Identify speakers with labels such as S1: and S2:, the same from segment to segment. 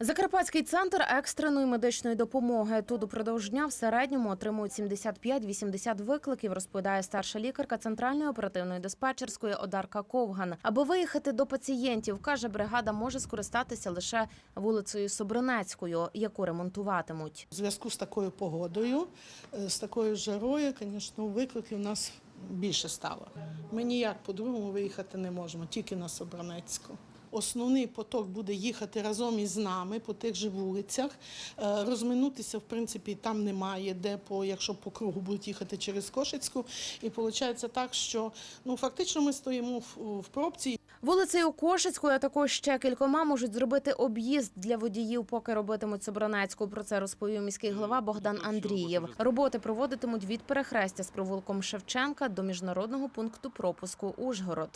S1: Закарпатський центр екстреної медичної допомоги. Тут упродовж дня в середньому отримують 75-80 викликів, розповідає старша лікарка центральної оперативної диспетчерської Одарка Ковган. Аби виїхати до пацієнтів, каже, бригада може скористатися лише вулицею Собранецькою, яку ремонтуватимуть.
S2: У зв'язку з такою погодою, е, з такою жарою, звісно, викликів у нас більше стало. Ми ніяк по-другому виїхати не можемо, тільки на Собранецьку. Основний поток буде їхати разом із нами по тих же вулицях. Е, Розминутися, в принципі, там немає, де по, якщо по кругу будуть їхати через Кошицьку. І виходить так, що ну, фактично ми стоїмо в, в пробці
S1: Вулицею Кошицькою, а також ще кількома можуть зробити об'їзд для водіїв, поки робитимуть Собранецьку. Про це розповів міський голова Богдан Андрієв. Роботи проводитимуть від перехрестя з провулком Шевченка до міжнародного пункту пропуску Ужгород.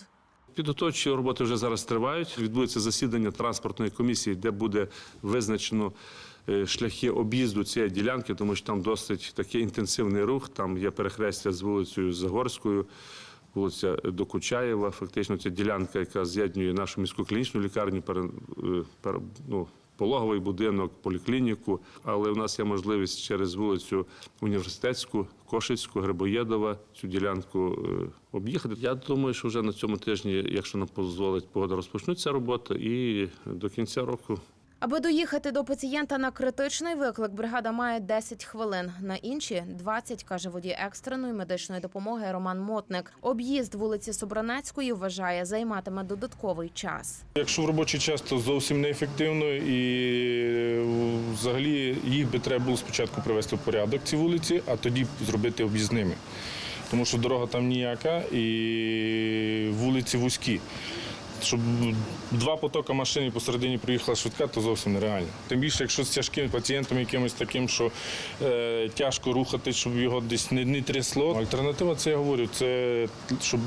S3: Підготовчі роботи вже зараз тривають. Відбудеться засідання транспортної комісії, де буде визначено е, шляхи об'їзду цієї ділянки, тому що там досить такий інтенсивний рух. Там є перехрестя з вулицею Загорською, вулиця Докучаєва. Фактично ця ділянка, яка з'єднує нашу міську клінічну лікарню, е, ну, пологовий будинок, поліклініку. Але у нас є можливість через вулицю Університетську, Кошицьку, Грибоєдова цю ділянку е, об'їхати. Я думаю, що вже на цьому тижні, якщо нам дозволить погода, розпочнуться робота, і до кінця року
S1: Аби доїхати до пацієнта на критичний виклик, бригада має 10 хвилин. На інші 20, каже водій екстреної медичної допомоги Роман Мотник. Об'їзд вулиці Собранецької вважає, займатиме додатковий час.
S4: Якщо в робочий час, то зовсім неефективно і е, взагалі їх би треба було спочатку привести в порядок ці вулиці, а тоді зробити об'їзними. Тому що дорога там ніяка і вулиці вузькі. Щоб два потоки машин посередині приїхала швидка, то зовсім нереально. Тим більше, якщо з тяжким пацієнтом, якимось таким, що е, тяжко рухати, щоб його десь не, не трясло. Альтернатива, це я говорю, це щоб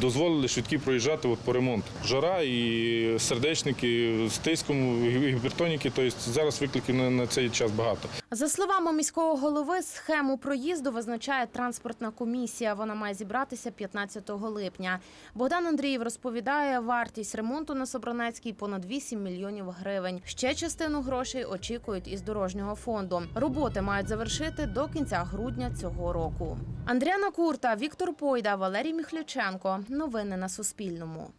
S4: дозволили швидкі проїжджати от по ремонту. Жара і сердечники з тиском, гіпертоніки, тобто зараз викликів на, на цей час багато.
S1: За словами міського голови, схему проїзду визначає транспортна комісія. Вона має зібратися 15 липня. Богдан Андрієв розповідає, вартість ремонту на Собранецькій понад 8 мільйонів гривень. Ще частину грошей очікують із дорожнього фонду. Роботи мають завершити до кінця грудня цього року. Андріана Курта, Віктор Пойда, Валерій Міхляченко. Новини на Суспільному.